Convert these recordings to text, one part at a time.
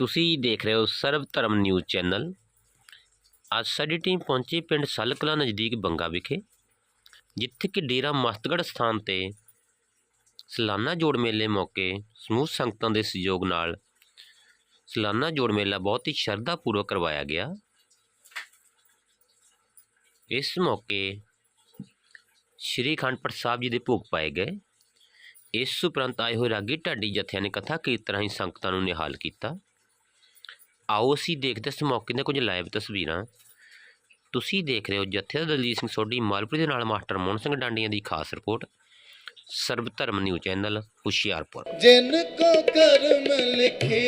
ਤੁਸੀਂ ਦੇਖ ਰਹੇ ਹੋ ਸਰਵ ਧਰਮ ਨਿਊਜ਼ ਚੈਨਲ। ਅੱਜ ਸਾਡੀ ਟੀਮ ਪਹੁੰਚੀ ਪਿੰਡ ਸਲਕਲਾ ਨਜ਼ਦੀਕ ਬੰਗਾ ਵਿਖੇ, ਜਿੱਥੇ ਕਿ ਡੇਰਾ ਮਸਤਗੜ੍ਹ ਸਥਾਨ ਤੇ ਸਲਾਨਾ ਜੋੜ ਮੇਲੇ ਮੌਕੇ ਸਮੂਹ ਸੰਗਤਾਂ ਦੇ ਸਹਿਯੋਗ ਨਾਲ ਸਲਾਨਾ ਜੋੜ ਮੇਲਾ ਬਹੁਤ ਹੀ ਸ਼ਰਧਾ ਪੂਰਵਕ ਕਰਵਾਇਆ ਗਿਆ। ਇਸ ਮੌਕੇ ਸ਼੍ਰੀ ਅਖੰਡ ਸਾਹਿਬ ਜੀ ਦੇ ਭੋਗ ਪਾਏ ਗਏ। ਇਸ ਉਪਰੰਤ ਆਏ ਹੋਏ ਰਾਗੀ ਢਾਡੀ ਜਥਿਆਂ ਨੇ ਕਥਾ ਕੀਰਤਨ ਰਾਹੀਂ ਸੰਗਤਾਂ ਨੂੰ ਨਿਹਾਲ ਕੀਤਾ। ਆਓ ਅਸੀਂ ਦੇਖਦੇ ਇਸ ਮੌਕੇ ਦੀਆਂ ਕੁਝ ਲਾਈਵ ਤਸਵੀਰਾਂ। ਤੁਸੀਂ ਦੇਖ ਰਹੇ ਹੋ ਜਥੇਦਾਰ ਦਲਜੀਤ ਸਿੰਘ ਸੋਢੀ, ਮਾਲਪੁਰੀ ਦੇ ਨਾਲ ਮਾਸਟਰ ਮੋਹਨ ਸਿੰਘ ਡਾਂਡੀਆਂ ਦੀ ਖਾਸ ਰਿਪੋਰਟ ਸਰਬ ਧਰਮ ਨਿਊਜ਼ ਚੈਨਲ, ਹੁਸ਼ਿਆਰਪੁਰ। ਜਿਨ ਕੋ ਕਰਮ ਲਿਖੇ,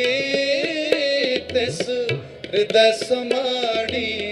ਤਿਸ ਹਿਰਦੈ ਸਮਾਣੀ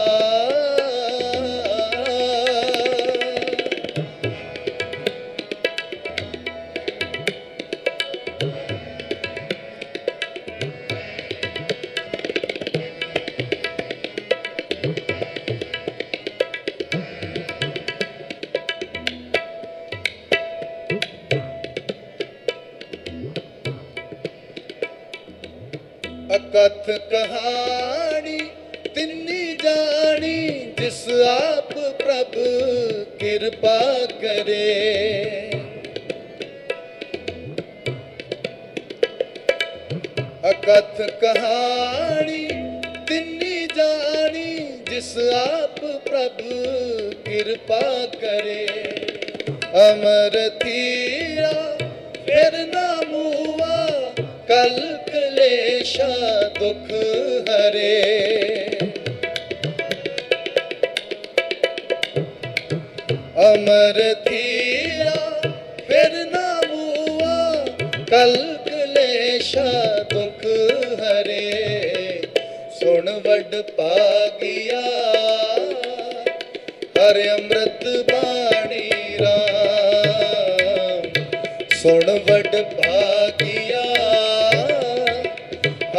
ਕਥ ਕਹਾਣੀ, ਤਿੰਨੀ ਜਾਣੀ, ਜਿਸ ਆਪ ਪ੍ਰਭ ਕਿਰਪਾ ਕਰੇ। ਅਕਥ ਕਹਾਣੀ, ਤਿੰਨੀ ਜਾਣੀ, ਜਿਸ ਆਪ ਪ੍ਰਭ ਕਿਰਪਾ ਕਰੇ। ਅਮਰ ਥੀਰਾ ਫਿਰ ਨਾ ਮੂਆ ਕਲ ਕਲੇਸ਼ਾ ਦੁਖ ਹਰੇ। ਅਮਰ ਥੀਰਾ ਫਿਰ ਨਾ ਮੂਆ ਕਲ ਕਲੇਸ਼ਾ ਦੁਖ ਹਰੇ। ਸੁਣ ਵੱਡ ਪਾਗਿਆ ਹਰਿ ਅੰਮ੍ਰਿਤ ਬਾਣੀ ਰਾਮ। ਸੁਣ ਵੱਡ ਭਾਗਿਆ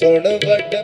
ਸੁਣ ਵੱਡ